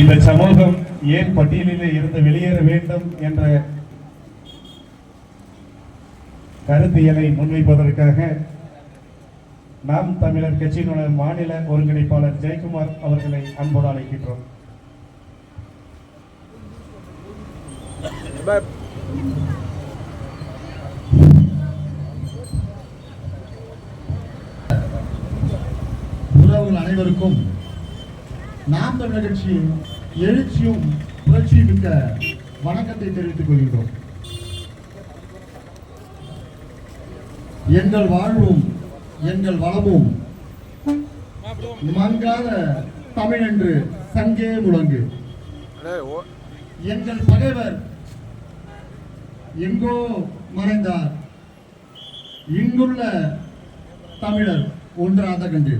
இந்த சமூகம் ஏன் பட்டியலிலே இருந்து வெளியேற வேண்டும் என்ற கருத்தியலை முன்வைப்பதற்காக நாம் தமிழர் கட்சியினுடைய மாநில ஒருங்கிணைப்பாளர் ஜெயக்குமார் அவர்களை அன்போடு அழைக்கின்றோம். உறவுகள் அனைவருக்கும் நாம் தமிழர் கட்சியின் எழுச்சியும் புரட்சியும் மிக்க வணக்கத்தை தெரிவித்துக் கொள்கிறோம் எங்கள் வாழ்வும் எங்கள் வளமும் மங்காத தமிழ் என்று சங்கே முழங்கு. எங்கள் பகைவர் எங்கோ மறைந்தார். இங்குள்ள தமிழர் ஒன்றாக கண்டு.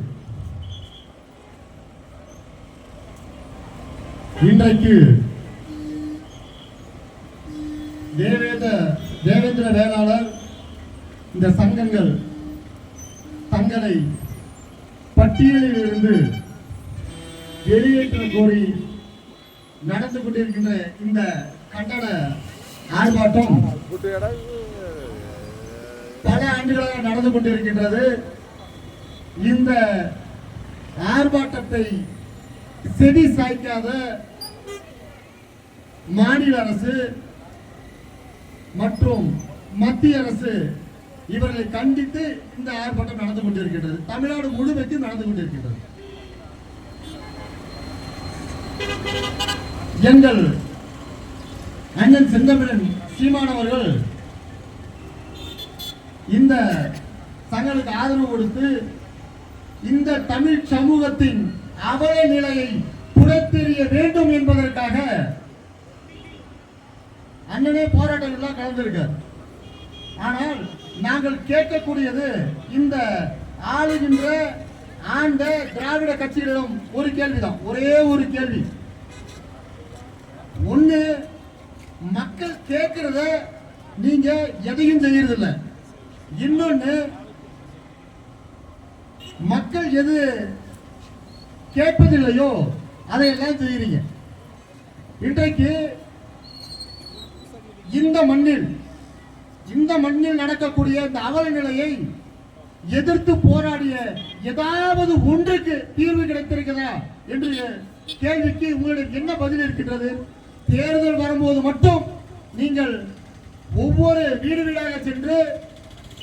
இன்றைக்கு தேவேத தேவேந்திர வேளாளர் இந்த சங்கங்கள் தங்களை பட்டியலில் இருந்து வெளியேற்ற கோரி நடந்து கொண்டிருக்கின்ற இந்த கண்டன ஆர்ப்பாட்டம் பல ஆண்டுகளாக நடந்து கொண்டிருக்கின்றது. இந்த ஆர்ப்பாட்டத்தை செடி சாய்க்காத மாநில அரசு மற்றும் மத்திய அரசு இவர்களை கண்டித்து இந்த ஆர்ப்பாட்டம் நடந்து கொண்டிருக்கின்றது. தமிழ்நாடு முழுமைக்கும் நடந்து கொண்டிருக்கின்றது. எங்கள் அண்ணன் செந்தமிழன் சீமான் அவர்கள் இந்த தங்களுக்கு ஆதரவு கொடுத்து இந்த தமிழ் சமூகத்தின் அவல நிலையை புறத்தெறிய வேண்டும் என்பதற்காக அண்ணனே போராட்டங்கள்லாம் கலந்துருக்கார் ஆனால் நாங்கள் கேட்கக்கூடியது இந்த ஆளுகின்ற ஆண்ட திராவிட கட்சிகளிடம் ஒரு கேள்விதான். ஒரே ஒரு கேள்வி. ஒண்ணு மக்கள் கேட்கறத நீங்க எதையும் செய்யறதில்ல. இன்னொன்னு மக்கள் எது கேட்பதில்லையோ அதையெல்லாம் செய்யறீங்க இன்றைக்கு இந்த மண்ணில் இந்த மண்ணில் நடக்கக்கூடிய இந்த அவல நிலையை எதிர்த்து போராடிய ஏதாவது ஒன்றுக்கு தீர்வு கிடைத்திருக்கிறதா என்று கேள்விக்கு உங்களிடம் என்ன பதில் இருக்கின்றது? தேர்தல் வரும்போது மட்டும் நீங்கள் ஒவ்வொரு வீடு வீடாக சென்று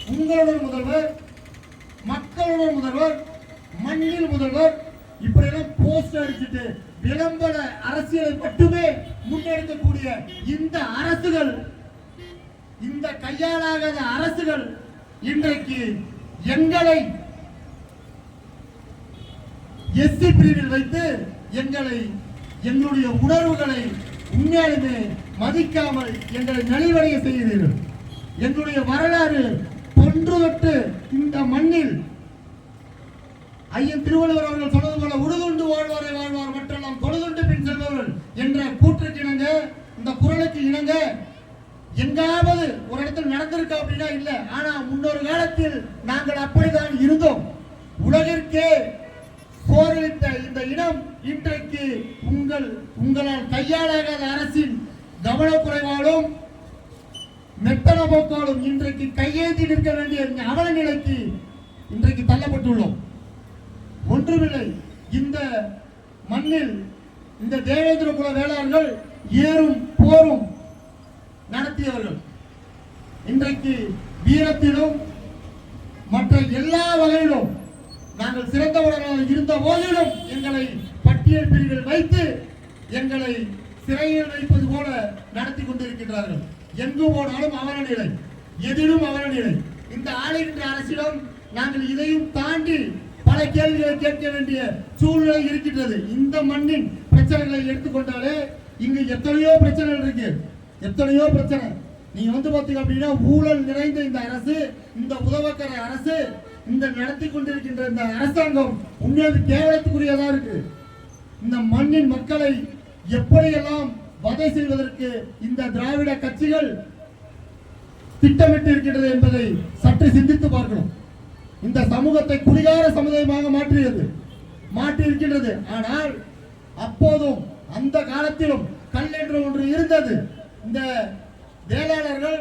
உங்களுடன் முதல்வர் மக்களுடன் முதல்வர் மண்ணில் முதல்வர் இப்படியெல்லாம் போஸ்ட் அடிச்சுட்டு விளம்பர அரசியலை மட்டுமே முன்னெடுக்கக்கூடிய இந்த அரசுகள் இந்த கையாளாகாத அரசுகள் இன்றைக்கு எங்களை எஸ்சி பிரிவில் வைத்து எங்களை எங்களுடைய உணர்வுகளை உண்மையாலுமே மதிக்காமல் எங்களை நலிவடைய செய்கிறீர்கள் எங்களுடைய வரலாறு தொன்றுதொட்டு இந்த மண்ணில் ஐயன் திருவள்ளுவர் அவர்கள் சொன்னது போல உருதுண்டு வாழ்வாரை குரலுக்கு எங்காவது ஒரு இடத்துல நடந்திருக்கா அப்படின்னா இல்ல. ஆனா முன்னொரு காலத்தில் நாங்கள் அப்படிதான் இருந்தோம். உலகிற்கே போரளித்த இந்த இடம் இன்றைக்கு உங்கள் உங்களால் கையாளாகாத அரசின் கவனக்குறைவாலும் மெத்தன போக்காலும் இன்றைக்கு கையேந்தி நிற்க வேண்டிய அவல நிலைக்கு இன்றைக்கு தள்ளப்பட்டுள்ளோம். ஒன்றுமில்லை. இந்த மண்ணில் இந்த தேவேந்திர குல வேளாண்கள் ஏறும் போரும் நடத்தியவர்கள் இன்றைக்கு வீரத்திலும் மற்ற எல்லா வகையிலும் நாங்கள் சிறந்தவர்களாக இருந்த போதிலும் எங்களை பட்டியல் பிரிவில் வைத்து எங்களை சிறையில் வைப்பது போல நடத்தி கொண்டிருக்கின்றார்கள். எங்கு போனாலும் அவல நிலை எதிலும் அவல நிலை. இந்த ஆளுகின்ற அரசிடம் நாங்கள் இதையும் தாண்டி பல கேள்விகளை கேட்க வேண்டிய சூழ்நிலை இருக்கின்றது. இந்த மண்ணின் பிரச்சனைகளை எடுத்துக்கொண்டாலே இங்கு எத்தனையோ பிரச்சனைகள் இருக்கு. எத்தனையோ பிரச்சனை. நீங்க வந்து பார்த்தீங்க அப்படின்னா ஊழல் நிறைந்த இந்த அரசு இந்த உதவக்கர அரசு இந்த நடத்தி கொண்டிருக்கின்ற இந்த அரசாங்கம் உண்மையாக கேவலத்துக்குரியதா இருக்கு. இந்த மண்ணின் மக்களை எப்படியெல்லாம் வதை செய்வதற்கு இந்த திராவிட கட்சிகள் திட்டமிட்டு இருக்கின்றது என்பதை சற்று சிந்தித்து பார்க்கணும். இந்த சமூகத்தை குடிகார சமுதாயமாக மாற்றியது மாற்றி இருக்கின்றது. ஆனால் அப்போதும் அந்த காலத்திலும் கல் என்று ஒன்று இருந்தது. இந்த வேளாளர்கள்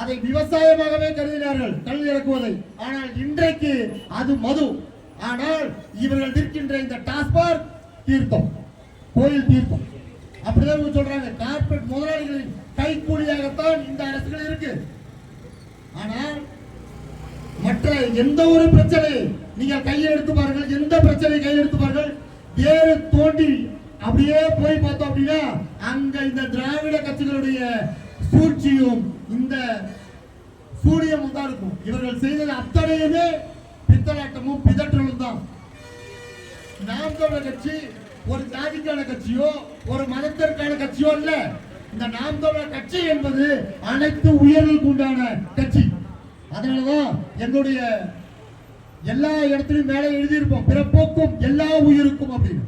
அதை விவசாயமாகவே கருதினார்கள் கல் இறக்குவதை. ஆனால் இன்றைக்கு அது மது. ஆனால் இவர்கள் இருக்கின்ற இந்த டாஸ்மாக் தீர்த்தம் கோயில் தீர்த்தம். அப்படிதான் சொல்றாங்க. கார்பரேட் முதலாளிகளின் கைக்கூலியாகத்தான் இந்த அரசுகள் இருக்கு. ஆனால் மற்ற எந்த ஒரு பிரச்சனை நீங்கள் கையில் எடுத்து பாருங்கள் எந்த பிரச்சனை கையில் எடுத்து பாருங்கள். வேறு தோண்டி அப்படியே போய் பார்த்தோம் அப்படின்னா அங்க இந்த திராவிட கட்சிகளுடைய சூழ்ச்சியும் இந்த சூரியமும் தான் இருக்கும். இவர்கள் செய்தது அத்தனையுமே பித்தலாட்டமும் பிதற்றலும் தான். நாம் தமிழர் கட்சி ஒரு ஜாதிக்கான கட்சியோ ஒரு மதத்திற்கான கட்சியோ இல்ல இந்த நாம் தமிழர் கட்சி என்பது அனைத்து உயர்வுக்கு உண்டான கட்சி. அதனாலதான் என்னுடைய எல்லா இடத்துலையும் மேலே எழுதியிருப்போம். பிறப்போக்கும் எல்லா உயிருக்கும் அப்படின்னு.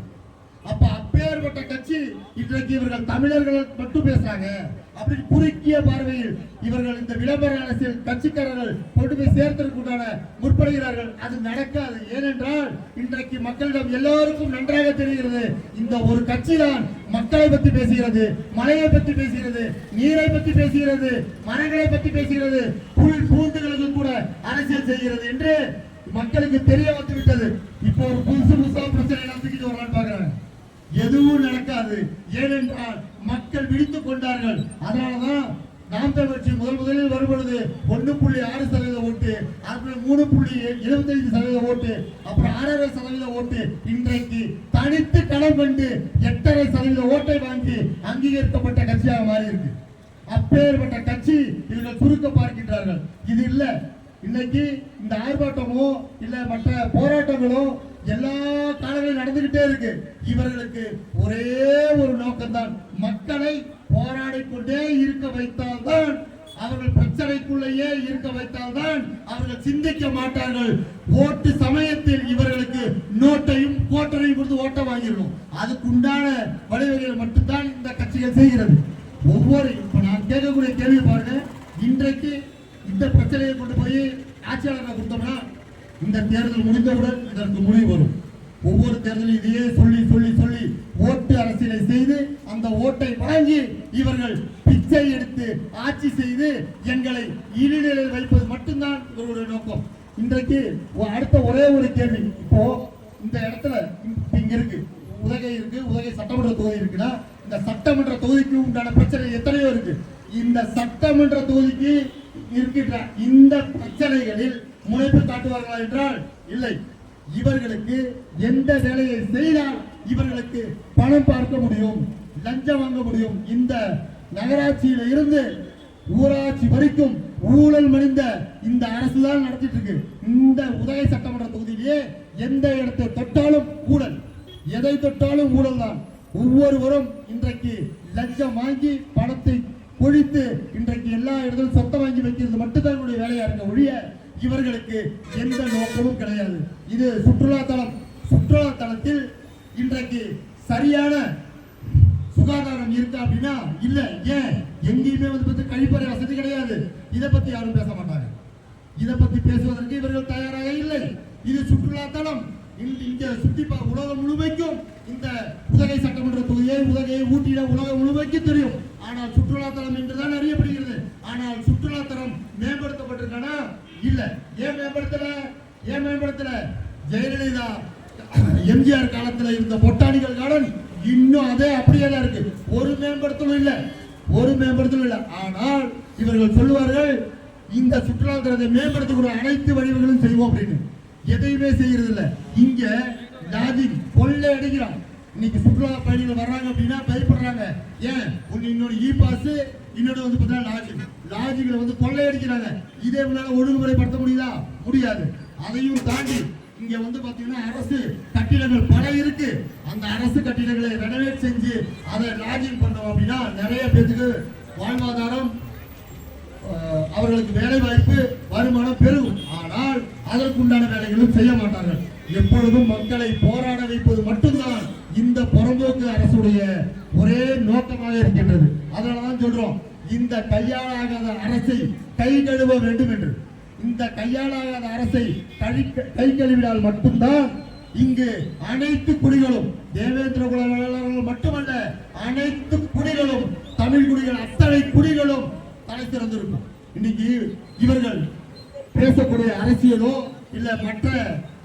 அப்ப இன்றைக்கு இவர்கள் தமிழர்கள் மட்டும் பேசுறாங்க. அப்படின்னு குறுக்கிய பார்வையில் இவர்கள் இந்த விளம்பர அரசியல் கட்சிக்காரர்கள் கொண்டு போய் சேர்த்ததற்கு உண்டான முற்படுகிறார்கள். அது நடக்காது. ஏனென்றால் இன்றைக்கு மக்களிடம் எல்லோருக்கும் நன்றாக தெரிகிறது. இந்த ஒரு கட்சி தான் மக்களை பத்தி பேசுகிறது மலையை பத்தி பேசுகிறது நீரை பத்தி பேசுகிறது மரங்களை பற்றி பேசுகிறது புல் பூண்டுகளுக்கு கூட அரசியல் செய்கிறது என்று மக்களுக்கு தெரிய வந்துவிட்டது. இப்போ ஒரு புதுசு புதுசா பிரச்சனை நடந்துக்கிட்டு வரலான்னு எதுவும் நடக்காது. ஏனென்றால் மக்கள் விழித்துக் கொண்டார்கள். அதனாலதான் நாம் தமிழ்ச்சி முதல் முதலில் வரும்பொழுது ஒன்று புள்ளி ஆறு சதவீத ஓட்டு அப்புறம் மூணு புள்ளி எழுபத்தைந்து சதவீத ஓட்டு அப்புறம் ஆறரை சதவீத ஓட்டு. இன்றைக்கு தனித்து களம் கண்டு எட்டரை சதவீத ஓட்டை வாங்கி அங்கீகரிக்கப்பட்ட கட்சியாக மாறி இருக்கு அப்பேற்பட்ட கட்சி இவர்கள் சுருக்க பார்க்கின்றார்கள். இது இல்ல. இன்னைக்கு இந்த ஆர்ப்பாட்டமோ இல்ல மற்ற போராட்டங்களோ எல்லா காலங்களும் நடந்துகிட்டே இருக்கு. இவர்களுக்கு ஒரே ஒரு நோக்கம்தான். மக்களை போராடி கொண்டே இருக்க வைத்தால்தான் அவர்கள் பிரச்சனைக்குள்ளேயே இருக்க வைத்தால்தான் அவர்கள் சிந்திக்க மாட்டார்கள். ஓட்டு சமயத்தில் இவர்களுக்கு நோட்டையும் கோட்டரையும் கொடுத்து ஓட்ட வாங்கிடணும். அதுக்கு உண்டான வழிவகைகள் மட்டும்தான் இந்த கட்சிகள் செய்கிறது. ஒவ்வொரு இப்ப நான் கேட்கக்கூடிய கேள்வி பாருங்க. இன்றைக்கு இந்த பிரச்சனையை கொண்டு போய் ஆட்சியாளர்களை கொடுத்தோம்னா இந்த தேர்தல் முடிந்தவுடன் இதற்கு முடிவு வரும். ஒவ்வொரு தேர்தலும் இதையே சொல்லி சொல்லி சொல்லி ஓட்டு அரசியலை செய்து அந்த ஓட்டை வாங்கி இவர்கள் பிச்சை எடுத்து ஆட்சி செய்து எங்களை இழிநிலையில் வைப்பது மட்டும்தான் இவருடைய நோக்கம். இன்றைக்கு அடுத்த ஒரே ஒரு கேள்வி. இப்போ இந்த இடத்துல இங்க இருக்கு. உதகை இருக்கு. உதகை சட்டமன்ற தொகுதி இருக்குன்னா இந்த சட்டமன்ற தொகுதிக்கு உண்டான பிரச்சனை எத்தனையோ இருக்கு. இந்த சட்டமன்ற தொகுதிக்கு இருக்கின்ற இந்த பிரச்சனைகளில் முனைப்பு காட்டுவார்களா என்றால் இல்லை. இவர்களுக்கு எந்த வேலையை செய்தால் இவர்களுக்கு பணம் பார்க்க முடியும் லஞ்சம் வாங்க முடியும். இந்த நகராட்சியில இருந்து ஊராட்சி வரைக்கும் ஊழல் மணிந்த இந்த அரசு தான் நடத்திட்டு இருக்கு இந்த உதய சட்டமன்ற தொகுதியிலேயே எந்த இடத்தை தொட்டாலும் ஊழல். எதை தொட்டாலும் ஊழல் தான் ஒவ்வொருவரும் இன்றைக்கு லஞ்சம் வாங்கி பணத்தை பொழித்து இன்றைக்கு எல்லா இடத்திலும் சொத்தை வாங்கி வைக்கிறது மட்டும்தான் என்னுடைய வேலையா இருக்க ஒழிய இவர்களுக்கு எந்த நோக்கமும் கிடையாது. இது சுற்றுலாத்தலம் சுற்றுலாத்தலத்தில் இன்றைக்கு சரியான சுகாதாரம் இருக்கா அப்படின்னா இல்ல. ஏன்? எங்கேயுமே வந்து பத்தி கழிப்பறை வசதி கிடையாது. இதை பத்தி யாரும் பேச மாட்டாங்க. இதை பத்தி பேசுவதற்கு இவர்கள் தயாராக இல்லை. இது சுற்றுலா இங்கே இங்க சுற்றி பா- உலகம் முழுமைக்கும் இந்த உதகை சட்டமன்ற தொகுதியை உதகையை ஊட்டியிட உலகம் முழுமைக்கும் தெரியும். ஆனால் சுற்றுலாத்தலம் என்றுதான் அறியப்படுகிறது. ஆனால் சுற்றுலா தலம் இல்ல. ஏன் மேம்படுத்தல? ஏன் மேம்படுத்தல? ஜெயலலிதா எம்ஜிஆர் காலத்துல இருந்த பொட்டானிக்கல் கார்டன் இன்னும் அதே அப்படியே தான் இருக்கு. ஒரு மேம்படுத்தலும் இல்லை. ஒரு மேம்படுத்தலும் இல்லை. ஆனால் இவர்கள் சொல்லுவார்கள் இந்த சுற்றுலாத்தலத்தை மேம்படுத்தக்கூடிய அனைத்து வழிவர்களும் செய்வோம் அப்படின்னு. எதையுமே செய்யறது இல்லை இங்க லாஜிக் கொள்ளை அடிக்கிறான். இன்னைக்கு சுற்றுலா பயணிகள் வர்றாங்க அப்படின்னா பயப்படுறாங்க. ஏன்? ஒன்னு இன்னொரு இ பாஸ் இன்னொன்று வந்து பார்த்தீங்கன்னா லாஜிக் லாஜிக்ல வந்து கொள்ளையடிக்கிறாங்க இதே முன்னால ஒழுங்குமுறைப்படுத்த முடியுதா? முடியாது. அதையும் தாண்டி இங்க வந்து பாத்தீங்கன்னா அரசு கட்டிடங்கள் பல இருக்கு. அந்த அரசு கட்டிடங்களை ரெனோவேட் செஞ்சு அதை லாஜிங் பண்ணோம் அப்படின்னா நிறைய பேத்துக்கு வாழ்வாதாரம் அவர்களுக்கு வேலை வாய்ப்பு வருமானம் பெருகும் ஆனால் அதற்குண்டான வேலைகளும் செய்ய மாட்டார்கள். எப்பொழுதும் மக்களை போராட வைப்பது மட்டும்தான் இந்த புறம்போக்கு அரசுடைய ஒரே நோக்கமாக இருக்கின்றது. அதனாலதான் சொல்றோம் இந்த கையாளாகாத அரசை கை கழுவ வேண்டும் என்று. இந்த கையாளாகாத அரசை கை கழுவினால் மட்டும்தான் இங்கு அனைத்து குடிகளும் தேவேந்திர குல வேளாளர்கள் மட்டுமல்ல அனைத்து குடிகளும் தமிழ் குடிகள் அத்தனை குடிகளும் தலை திறந்திருக்கும் இன்னைக்கு இவர்கள் பேசக்கூடிய அரசியலோ இல்ல மற்ற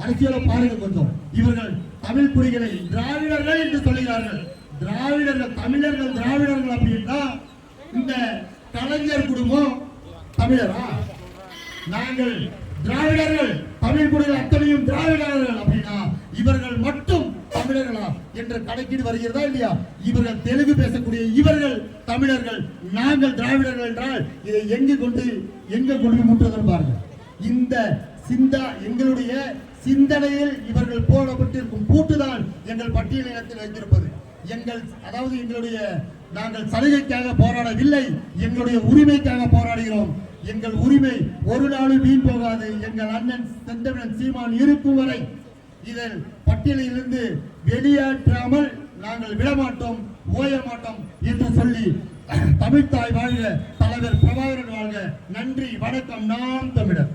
அரசியலை பாருங்க கொஞ்சம். இவர்கள் தமிழ் குடிகளை திராவிடர்கள் என்று சொல்கிறார்கள். திராவிடர்கள் தமிழர்கள் திராவிடர்கள் அப்படின்னா இந்த கலைஞர் குடும்பம் தமிழரா? நாங்கள் திராவிடர்கள் தமிழ் குடிகள் அத்தனையும் திராவிடர்கள் அப்படின்னா இவர்கள் மட்டும் தமிழர்களா என்ற கணக்கீடு வருகிறதா இல்லையா? இவர்கள் தெலுங்கு பேசக்கூடிய இவர்கள் தமிழர்கள் நாங்கள் திராவிடர்கள் என்றால் இதை எங்கு கொண்டு எங்க கொண்டு போய் பாருங்கள் பாருங்க. இந்த சிந்தா எங்களுடைய சிந்தனையில் இவர்கள் போடப்பட்டிருக்கும் பூட்டுதான் எங்கள் பட்டியல் இனத்தில் வைத்திருப்பது. எங்கள் அதாவது எங்களுடைய நாங்கள் சலுகைக்காக போராடவில்லை எங்களுடைய உரிமைக்காக போராடுகிறோம். எங்கள் உரிமை ஒரு நாளும் வீண் போகாது. எங்கள் அண்ணன் செந்தமிழன் சீமான் இருக்கும் வரை இதில் பட்டியலிலிருந்து வெளியேற்றாமல் நாங்கள் விடமாட்டோம் ஓய மாட்டோம் என்று சொல்லி தமிழ்த்தாய் வாழ்க தலைவர் பிரபாகரன் வாழ்க. நன்றி வணக்கம் நாம் தமிழர்.